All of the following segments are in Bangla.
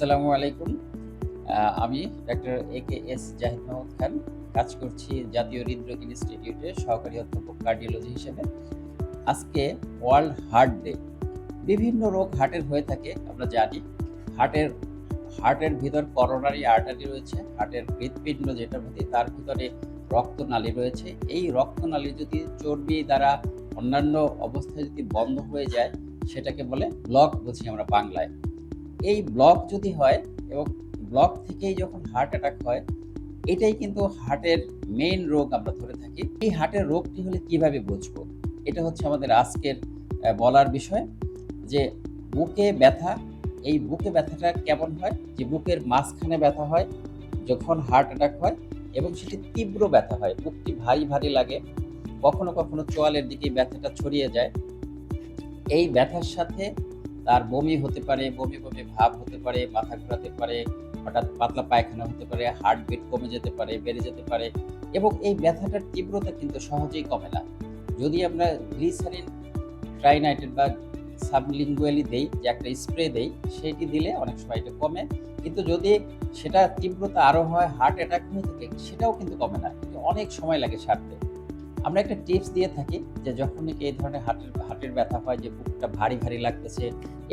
আসসালামু আলাইকুম। আমি doctor A K S Zahid Mahmud Khan. কাজ করছি জাতীয় হৃদরোগ ইনস্টিটিউটে সহকারী অধ্যাপক কার্ডিওলজি হিসেবে। আজকে ওয়ার্ল্ড হার্ট ডে। বিভিন্ন রোগ হার্টের হয়ে থাকে, আমরা জানি। হার্টের হার্টের ভিতর করোনারি আর্টারি রয়েছে, হার্টের হৃৎপিণ্ড যেটা বলি তার ভিতরে রক্তনালী রয়েছে। এই রক্তনালী যদি চর্বি দ্বারা অন্যান্য অবস্থায় যদি বন্ধ হয়ে যায়, সেটাকে বলে ব্লক বুঝি আমরা বাংলায়। এই ব্লক যদি হয় এবং ব্লক থেকেই যখন হার্ট অ্যাটাক হয়, এটাই কিন্তু হার্টের মেইন রোগ আমরা ধরে থাকি। এই হার্টের রোগটি হলে কীভাবে বুঝব? এটা হচ্ছে আমাদের আজকের বলার বিষয় যে বুকে ব্যথা, এই বুকে ব্যথাটা কেমন হয়? যে বুকের মাঝখানে ব্যথা হয়, যখন হার্ট অ্যাটাক হয় এবং সেটি তীব্র ব্যথা হয়। বুকটি ভারী ভারী লাগে, কখনো কখনো চোয়ালের দিকে ব্যথাটা ছড়িয়ে যায়। এই ব্যথার সাথে তার বমি হতে পারে, বমি বমি ভাব হতে পারে, মাথা ঘোরাতে পারে, হঠাৎ পাতলা পায়খানা হতে পারে হার্টবিট কমে যেতে পারে, বেড়ে যেতে পারে এবং এই ব্যথাটার তীব্রতা কিন্তু সহজেই কমে না। যদি আমরা গ্লিসারিন, ট্রাইনাইটেড বা সাবলিঙ্গুয়ালি দেই, যে একটা স্প্রে দেই, সেটি দিলে অনেক সময় এটা কমে। কিন্তু যদি সেটা তীব্রতা আরও হয় হার্ট অ্যাটাক হয়ে থাকে, সেটাও কিন্তু কমে না। অনেক সময় লাগে সারতে। আমরা একটা টিপস দিয়ে থাকি যে যখন এই ধরনের হার্টের হার্টের ব্যথা হয়, যে বুকটা ভারী ভারী লাগতেছে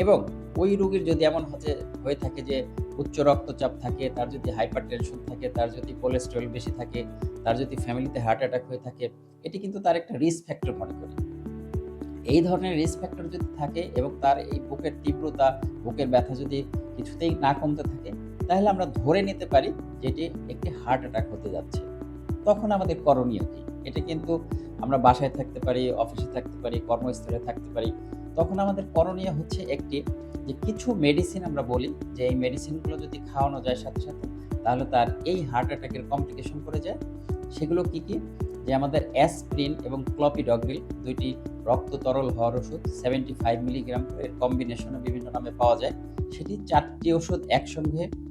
এবং ওই রোগীর যদি এমন হচ্ছে হয়ে থাকে যে উচ্চ রক্তচাপ থাকে, তার যদি হাইপার টেনশন থাকে, তার যদি কোলেস্ট্রল বেশি থাকে, তার যদি ফ্যামিলিতে হার্ট অ্যাটাক হয়ে থাকে, এটি কিন্তু তার একটা রিস্ক ফ্যাক্টর মনে করি। এই ধরনের রিস্ক ফ্যাক্টর যদি থাকে এবং তার এই বুকের তীব্রতা, বুকের ব্যথা যদি কিছুতেই না কমতে থাকে, তাহলে আমরা ধরে নিতে পারি যে এটি একটি হার্ট অ্যাটাক হতে যাচ্ছে। তখন আমাদের করণীয় কি? এটা কিন্তু আমরা বাসায় থাকতে পারি, অফিসে থাকতে পারি, কর্মস্থলে থাকতে পারি। তখন আমাদের করণীয় হচ্ছে একটি যে কিছু মেডিসিন আমরা বলি, যে এই মেডিসিনগুলো যদি খাওয়ানো যায় সাথে সাথে, তাহলে তার এই হার্ট অ্যাটাকের কমপ্লিকেশন করে যায়। সেগুলো কি কি? যে আমাদের অ্যাসপ্রিন এবং ক্লপিডগ্রিল দুইটি রক্ত তরল হওয়ার ওষুধ সেভেন্টি ফাইভ মিলিগ্রাম এর কম্বিনেশনে বিভিন্ন নামে পাওয়া যায়। সেটি চারটি ওষুধ একসঙ্গে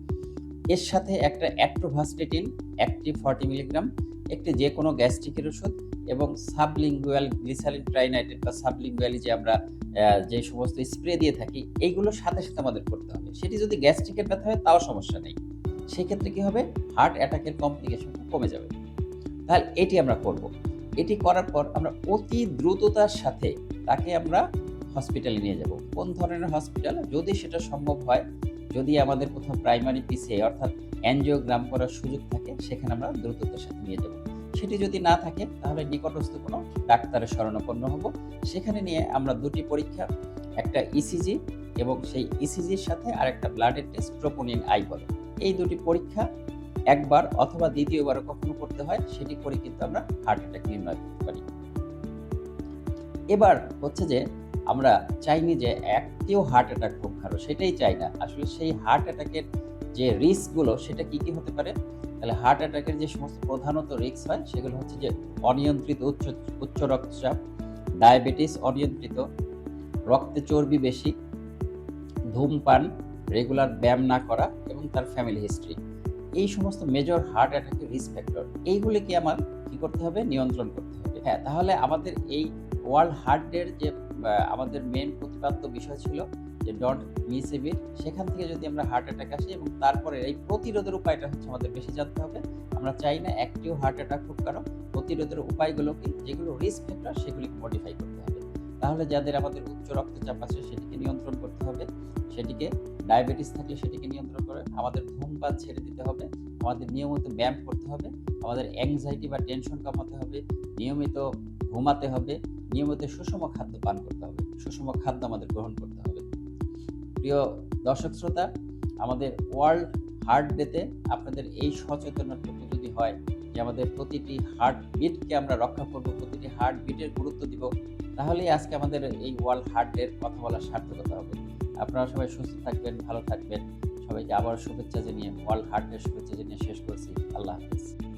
এর সাথে একটা অ্যাট্রোভাস্টেটিন একটি ফর্টি মিলিগ্রাম একটি যে কোনো গ্যাস্ট্রিকের ওষুধ এবং সাবলিঙ্গুয়াল গ্লিসারিন ট্রাইনাইটেড বা সাবলিঙ্গুয়ালি যে আমরা যে সমস্ত স্প্রে দিয়ে থাকি, এইগুলো সাথে সাথে আমাদের করতে হবে। সেটি যদি গ্যাস্ট্রিকের ব্যথা হয়, তাও সমস্যা নেই। সেক্ষেত্রে কি হবে? হার্ট অ্যাটাকের কমপ্লিকেশনটা কমে যাবে। তাহলে এটি আমরা করব। এটি করার পর আমরা অতি দ্রুততার সাথে তাকে আমরা হসপিটালে নিয়ে যাব। কোন ধরনের হসপিটাল যদি সেটা সম্ভব হয় যদি আমাদের কোথাও প্রাইমারি পিসিআই অর্থাৎ অ্যানজিওগ্রাম করার সুযোগ থাকে, সেখানে আমরা দ্রুততার সাথে নিয়ে যাব। সেটি যদি না থাকে, তাহলে নিকটস্থ কোনো ডাক্তারের শরণাপন্ন হব। সেখানে নিয়ে আমরা দুটি পরীক্ষা, একটা ইসিজি এবং সেই ইসিজির সাথে আরেকটা ব্লাডের টেস্ট ট্রোপোনিন আই বলে। এই দুটি পরীক্ষা একবার অথবা দ্বিতীয়বারও কখনো করতে হয়, সেটি করে কিন্তু আমরা হার্ট অ্যাটাক নির্ণয় করতে পারি। এবার হচ্ছে যে আমরা চাইনি যে একটিও হার্ট অ্যাটাক খুব খারাপ সেটাই চাই না। আসলে সেই হার্ট অ্যাটাকের যে রিস্কগুলো সেটা কি কি হতে পারে? তাহলে হার্ট অ্যাটাকের যে সমস্ত প্রধানত রিস্ক হয়, সেগুলো হচ্ছে যে অনিয়ন্ত্রিত উচ্চ উচ্চ রক্তচাপ ডায়াবেটিস অনিয়ন্ত্রিত, রক্তে চর্বি বেশি, ধূমপান রেগুলার ব্যায়াম না করা এবং তার ফ্যামিলি হিস্ট্রি এই সমস্ত মেজর হার্ট অ্যাটাকের রিস্ক ফ্যাক্টর এইগুলিকে আমার কি করতে হবে? নিয়ন্ত্রণ করতে হবে। হ্যাঁ তাহলে আমাদের এই ওয়ার্ল্ড হার্ট ডের যে আমাদের মেন প্রতিপাদ্য বিষয় ছিল যে ডন্ট মিস বিট সেখান থেকে যদি আমরা হার্ট অ্যাটাক আসি এবং তারপরে এই প্রতিরোধের উপায়টা হচ্ছে আমাদের বেশি জানতে হবে। আমরা চাই না একটিও হার্ট অ্যাটাক খুব কারণ প্রতিরোধের উপায়গুলো কি যেগুলো রিস্ক ফ্যাক্টর সেগুলিকে মডিফাই করতে হবে। তাহলে যাদের আমাদের উচ্চ রক্তচাপ আছে, সেটিকে নিয়ন্ত্রণ করতে হবে। সেটিকে ডায়াবেটিস থাকলে সেটিকে নিয়ন্ত্রণ করে, আমাদের ধূমপান ছেড়ে দিতে হবে। আমাদের নিয়মিত ব্যায়াম করতে হবে। আমাদের অ্যাংজাইটি বা টেনশন কমাতে হবে। নিয়মিত ঘুমাতে হবে। নিয়মিত সুষম খাদ্য পান করতে হবে। সুষম খাদ্য আমাদের গ্রহণ করতে হবে। প্রিয় দর্শক শ্রোতা, আমাদের ওয়ার্ল্ড হার্ট ডেতে আপনাদের এই সচেতনতাটুকু যদি হয় যে আমাদের প্রতিটি হার্ট বিটকে আমরা রক্ষা করব, প্রতিটি হার্ট বিটের গুরুত্ব দিব তাহলেই আজকে আমাদের এই ওয়ার্ল্ড হার্ট ডের কথা বলার সার্থকতা হবে। আপনারা সবাই সুস্থ থাকবেন, ভালো থাকবেন। সবাইকে আবার শুভেচ্ছা জানিয়ে ওয়ার্ল্ড হার্ট ডে শুভেচ্ছা জানিয়ে শেষ করছি। আল্লাহ হাফিজ।